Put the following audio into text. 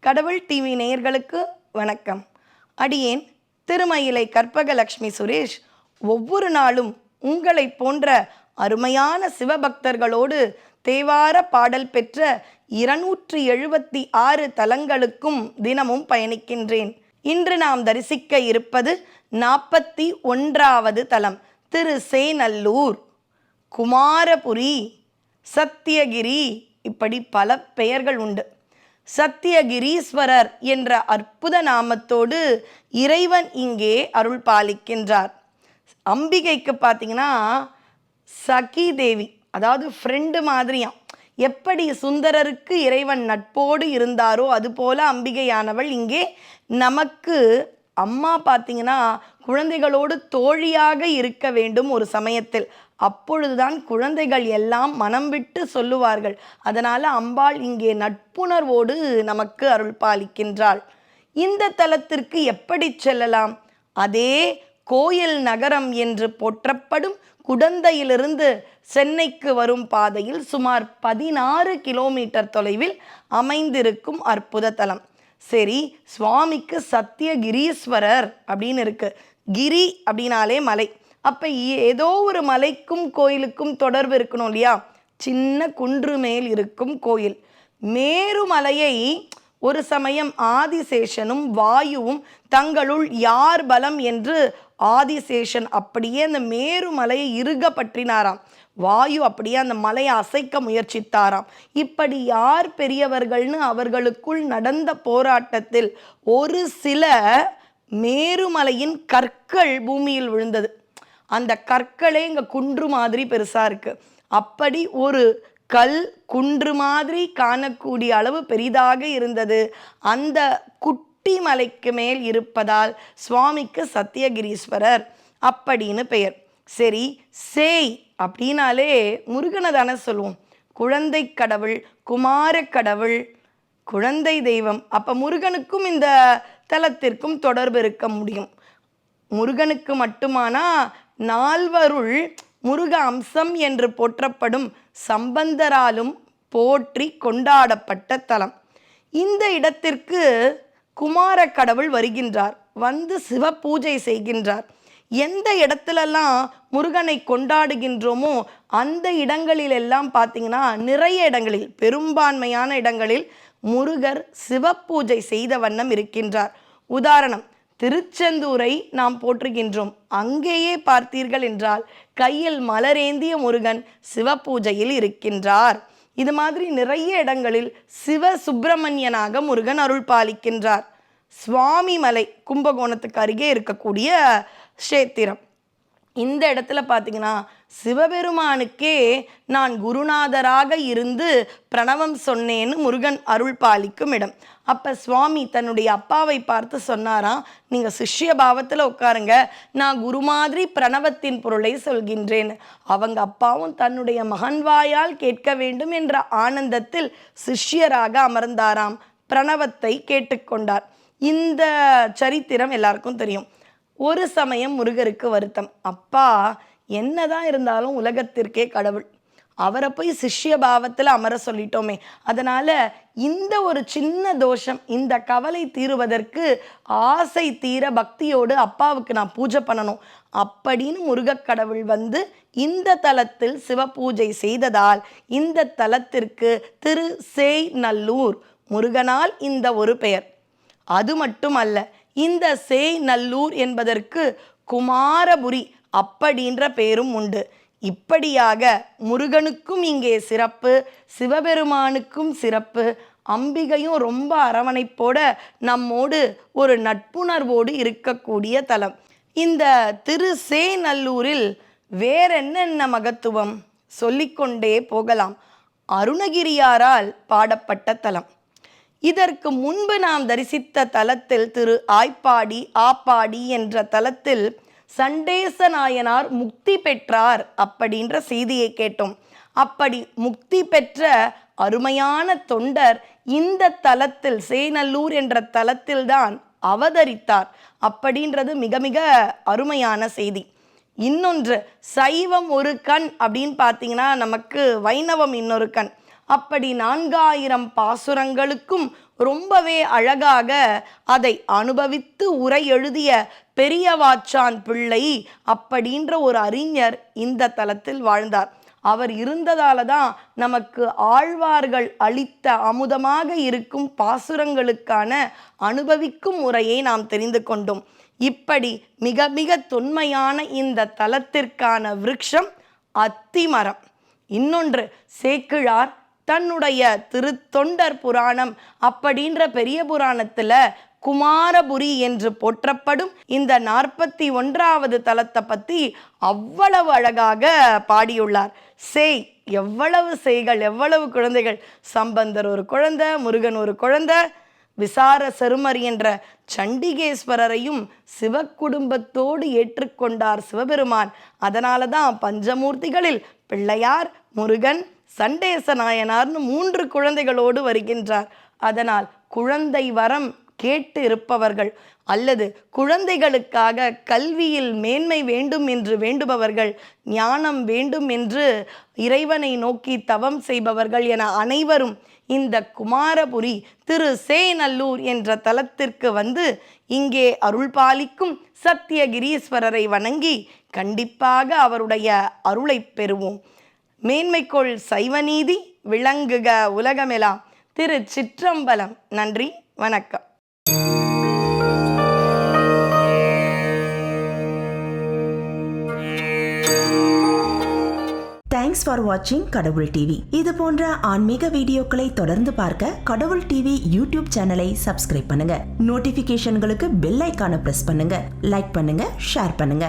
கடவுள் டிவி நேயர்களுக்கு வணக்கம். அடியேன் திருமயிலை கற்பகலக்ஷ்மி சுரேஷ் ஒவ்வொரு நாளும் உங்களைப் போன்ற அருமையான சிவபக்தர்களோடு தேவார பாடல் பெற்ற இருநூற்றி எழுபத்தி ஆறு தலங்களுக்கும் தினமும் பயணிக்கின்றேன். இன்று நாம் தரிசிக்க இருப்பது நாற்பத்தி ஒன்றாவது தலம். திரு சேநல்லூர் குமாரபுரி சத்தியகிரி இப்படி பல பெயர்கள் உண்டு. சத்தியகிரீஸ்வரர் என்ற அற்புத நாமத்தோடு இறைவன் இங்கே அருள் பாலிக்கின்றார். அம்பிகைக்கு பார்த்தீங்கன்னா சகி தேவி அதாவது ஃப்ரெண்டு மாதிரியாம். எப்படி சுந்தரருக்கு இறைவன் நட்போடு இருந்தாரோ அதுபோல அம்பிகையானவள் இங்கே நமக்கு அம்மா பார்த்தீங்கன்னா குழந்தைகளோடு தோழியாக இருக்க வேண்டும் ஒரு சமயத்தில். அப்பொழுதுதான் குழந்தைகள் எல்லாம் மனம் விட்டு சொல்லுவார்கள். அதனால் அம்பாள் இங்கே நட்புணர்வோடு நமக்கு அருள் பாலிக்கின்றாள். இந்த தலத்திற்கு எப்படி செல்லலாம்? அதே கோயில் நகரம் என்று போற்றப்படும் குடந்தையிலிருந்து சென்னைக்கு வரும் பாதையில் சுமார் பதினாறு கிலோமீட்டர் தொலைவில் அமைந்திருக்கும் அற்புத தலம். சரி சுவாமிக்கு சத்தியகிரீஸ்வரர் அப்படின்னு இருக்கு. கிரி அப்படின்னாலே மலை. அப்போ ஏதோ ஒரு மலைக்கும் கோயிலுக்கும் தொடர்பு இருக்கணும் இல்லையா? சின்ன குன்று மேல் இருக்கும் கோயில். மேருமலையை ஒரு சமயம் ஆதிசேஷனும் வாயுவும் தங்களுள் யார் பலம் என்று ஆதிசேஷன் அப்படியே அந்த மேருமலையை இறுக பற்றினாராம் வாயு அப்படியே அந்த மலையை அசைக்க முயற்சித்தாராம். இப்படி யார் பெரியவர்கள்னு அவர்களுக்குள் நடந்த போராட்டத்தில் ஒரு சில மேருமலையின் கற்கள் பூமியில் விழுந்தது. அந்த கற்களே இங்கே குன்று மாதிரி பெருசாக இருக்குது அப்படி ஒரு கல் குன்று மாதிரி காணக்கூடிய அளவு பெரிதாக இருந்தது. அந்த குட்டி மலைக்கு மேல் இருப்பதால் சுவாமிக்கு சத்தியகிரீஸ்வரர் அப்படின்னு பெயர். சரி சேய் அப்படின்னாலே முருகனை தானே சொல்லுவோம். குழந்தை கடவுள் குமார கடவுள் குழந்தை தெய்வம். அப்போ முருகனுக்கும் இந்த தலத்திற்கும் தொடர்பு இருக்க முடியும். முருகனுக்கு மட்டுமானா நால்வருள் முருக அம்சம் என்று போற்றப்படும் சம்பந்தராலும் போற்றி கொண்டாடப்பட்ட தலம். இந்த இடத்திற்கு குமார கடவுள் வருகின்றார். வந்து சிவ பூஜை செய்கின்றார். எந்த இடத்துலலாம் முருகனை கொண்டாடுகின்றோமோ அந்த இடங்களில் எல்லாம் பார்த்தீங்கன்னா நிறைய இடங்களில் பெரும்பான்மையான இடங்களில் முருகர் சிவப்பூஜை செய்த வண்ணம் இருக்கின்றார். உதாரணம் திருச்செந்தூரை நாம் போற்றுகின்றோம். அங்கேயே பார்த்தீர்கள் என்றால் கையில் மலரேந்திய முருகன் சிவபூஜையில் இருக்கின்றார். இது மாதிரி நிறைய இடங்களில் சிவ சுப்பிரமணியனாக முருகன் அருள் பாலிக்கின்றார். சுவாமி மலை கும்பகோணத்துக்கு அருகே இருக்கக்கூடிய கஷேத்திரம். இந்த இடத்துல பார்த்தீங்கன்னா சிவபெருமானுக்கே நான் குருநாதராக இருந்து பிரணவம் சொன்னேன்னு முருகன் அருள் பாலிக்கும் இடம் அப்போ சுவாமி தன்னுடைய அப்பாவை பார்த்து சொன்னாராம் நீங்கள் சிஷ்ய பாவத்தில் உட்காருங்க நான் குரு மாதிரி பிரணவத்தின் பொருளை சொல்கின்றேன். அவங்க அப்பாவும் தன்னுடைய மகன் வாயால் கேட்க வேண்டும் என்ற ஆனந்தத்தில் சிஷ்யராக அமர்ந்தாராம். பிரணவத்தை கேட்டுக்கொண்டார். இந்த சரித்திரம் எல்லாருக்கும் தெரியும். ஒரு சமயம் முருகருக்கு வருத்தம். அப்பா என்னதான் இருந்தாலும் உலகத்திற்கே கடவுள். அவரை போய் சிஷ்ய பாவத்தில் அமர சொல்லிட்டோமே. அதனால இந்த ஒரு சின்ன தோஷம் இந்த கவலை தீருவதற்கு ஆசை தீர பக்தியோடு அப்பாவுக்கு நான் பூஜை பண்ணணும். அப்படின்னு முருகக்கடவுள் வந்து இந்த தலத்தில் சிவ பூஜை செய்ததால் இந்த தலத்திற்கு திரு சேய் நல்லூர் முருகனால் இந்த ஒரு பெயர். அது மட்டுமல்ல இந்த சேய் நல்லூர் என்பதற்கு குமாரபுரி அப்படின்ற பெயரும் உண்டு. இப்படியாக முருகனுக்கும் இங்கே சிறப்பு சிவபெருமானுக்கும் சிறப்பு. அம்பிகையும் ரொம்ப அரவணைப்போட நம்மோடு ஒரு நட்புணர்வோடு இருக்கக்கூடிய தலம். இந்த திரு சேநல்லூரில் வேறென்னென்ன மகத்துவம்? சொல்லிக்கொண்டே போகலாம். அருணகிரியாரால் பாடப்பட்ட தலம். இதற்கு முன்பு நாம் தரிசித்த தலத்தில் திரு ஆய்ப்பாடி ஆப்பாடி என்ற தலத்தில் சண்டேச நாயனார் முக்தி பெற்றார் அப்படின்ற செய்தியை கேட்டோம். அப்படி முக்தி பெற்ற அருமையான தொண்டர் இந்த தலத்தில் சேநல்லூர் என்ற தலத்தில்தான் அவதரித்தார் அப்படின்றது மிக மிக அருமையான செய்தி. இன்னொன்று சைவம் ஒரு கண் அப்படின்னு பார்த்தீங்கன்னா நமக்கு வைணவம் இன்னொரு கண். அப்படி நான்காயிரம் பாசுரங்களுக்கும் ரொம்பவே அழகாக அதை அனுபவித்து உரை எழுதிய பெரியவாச்சான் பிள்ளை அப்படின்ற ஒரு அறிஞர் இந்த தலத்தில் வாழ்ந்தார். அவர் இருந்ததால தான் நமக்கு ஆழ்வார்கள் அளித்த அமுதமாக இருக்கும் பாசுரங்களுக்கான அனுபவிக்கும் முறையை நாம் தெரிந்து கொண்டோம். இப்படி மிக மிக தொன்மையான இந்த தலத்திற்கான விருட்சம் அத்திமரம். இன்னொன்று சேக்கிழார் தன்னுடைய திருத்தொண்டர் புராணம் அப்படின்ற பெரிய புராணத்துல குமாரபுரி என்று போற்றப்படும் இந்த நாற்பத்தி ஒன்றாவது தலத்தை பத்தி அவ்வளவு அழகாக பாடியுள்ளார். சேய் எவ்வளவு செய்கள் எவ்வளவு குழந்தைகள்? சம்பந்தர் ஒரு குழந்தை முருகன் ஒரு குழந்தை விசார செருமர் என்ற சண்டிகேஸ்வரரையும் சிவக்குடும்பத்தோடு ஏற்றுக்கொண்டார் சிவபெருமான். அதனால தான் பஞ்சமூர்த்திகளில் பிள்ளையார் முருகன் சண்டேச நாயனார்னு மூன்று குழந்தைகளோடு வருகின்றார். அதனால் குழந்தை வரம் கேட்டு இருப்பவர்கள் அல்லது குழந்தைகளுக்காக கல்வியில் மேன்மை வேண்டும் என்று வேண்டுபவர்கள் ஞானம் வேண்டும் என்று இறைவனை நோக்கி தவம் செய்பவர்கள் என அனைவரும் இந்த குமாரபுரி திரு சேநல்லூர் என்ற தலத்திற்கு வந்து இங்கே அருள் பாலிக்கும் சத்தியகிரீஸ்வரரை வணங்கி கண்டிப்பாக அவருடைய அருளை பெறுவோம். மேன்மைக்கொள் சைவநீதி விளங்குக உலகமெலாம் திரு சிற்றம்பலம். நன்றி. வணக்கம். தேங்க்ஸ் ஃபார் வாட்சிங் கடவுள் டிவி இது போன்ற ஆன்மீக வீடியோக்களை தொடர்ந்து பார்க்க கடவுள் டிவி யூடியூப் சேனலை சப்ஸ்கிரைப் பண்ணுங்க. நோட்டிபிகேஷன்களுக்கு பெல் ஐக்கான பிரஸ் பண்ணுங்க. லைக் பண்ணுங்க ஷேர் பண்ணுங்க.